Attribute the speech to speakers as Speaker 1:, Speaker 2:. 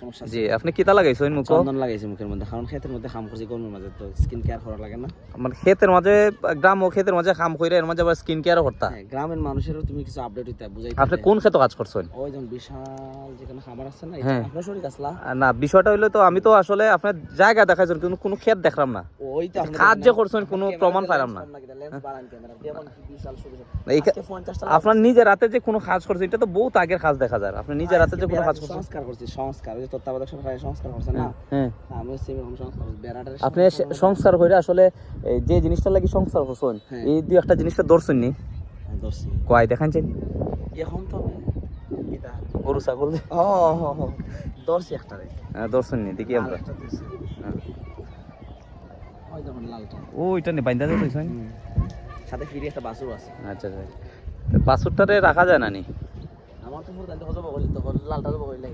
Speaker 1: সমস্যা
Speaker 2: জি আপনি কিতা লাগাইছেন মুখ
Speaker 1: চন্দন লাগাইছি মুখের মধ্যে। কারণ ক্ষেতের মধ্যে কাম করছি গরমের মাঝে তো স্কিন কেয়ার করা লাগে না।
Speaker 2: মানে ক্ষেতের মাঝে গ্রাম ও ক্ষেতের মাঝে কইরা এর মাঝে আবার স্কিন কেয়ারও করতা?
Speaker 1: হ্যাঁ, গ্রামের মানুষেরও তুমি কিছু আপডেট হইতে বুঝাই
Speaker 2: আপনি কোন ক্ষেতে কাজ করছেন?
Speaker 1: ওই যেমন বিশাল যেখানে খাবার আছে না
Speaker 2: হ্যাঁ।
Speaker 1: আপনার শরীর
Speaker 2: না বিষয়টা হইল তো আমি তো আসলে আপনার জায়গা দেখাইছেন কিন্তু কোনো ক্ষেত দেখলাম না।
Speaker 1: ওই তো
Speaker 2: কাজ যে করছেন কোনো প্রমাণ পাইলাম না।
Speaker 1: কম নাকি, lens বাড়ান ক্যামেরা, যেমন কি বিশাল সরু সরু।
Speaker 2: এই কা-
Speaker 1: আজকে 50 টা
Speaker 2: আপনার নিজের রাতে যে কোনো কাজ করছেন এটা তো বহুত আগের কাজ দেখা যায়। আপনি নিজের রাতে যে কোনো কাজ করছেন।
Speaker 1: সংস্কার করছি সংস্কার। যে তত্ত্বাবধায়ক সরকারের সংস্কার করছে না।
Speaker 2: হ্যাঁ
Speaker 1: আমি হচ্ছে সংস্কার বেড়াটার
Speaker 2: আপনি সংস্কার করে আসলে যে জিনিসটা লাগি সংস্কার করছেন
Speaker 1: হ্যাঁ।
Speaker 2: এই দুই একটা জিনিসটা ধরছেন নি?
Speaker 1: ধরছি।
Speaker 2: কয় দেখাচ্ছেন
Speaker 1: এখন তো
Speaker 2: গরু ছাগল?
Speaker 1: ও হো হো ধরছি একটা রে
Speaker 2: হ্যাঁ, ধরছেন নি দেখি আমরা। হ্যাঁ। এটা নি বাইন্দা দিয়ে
Speaker 1: সাথে ফিরে একটা বাসু আছে।
Speaker 2: আচ্ছা আচ্ছা। বাছুরটারে রাখা যায় না নি?
Speaker 1: আমার তো পুরো তাইলে হজব করিল তো লালটা হজব করিল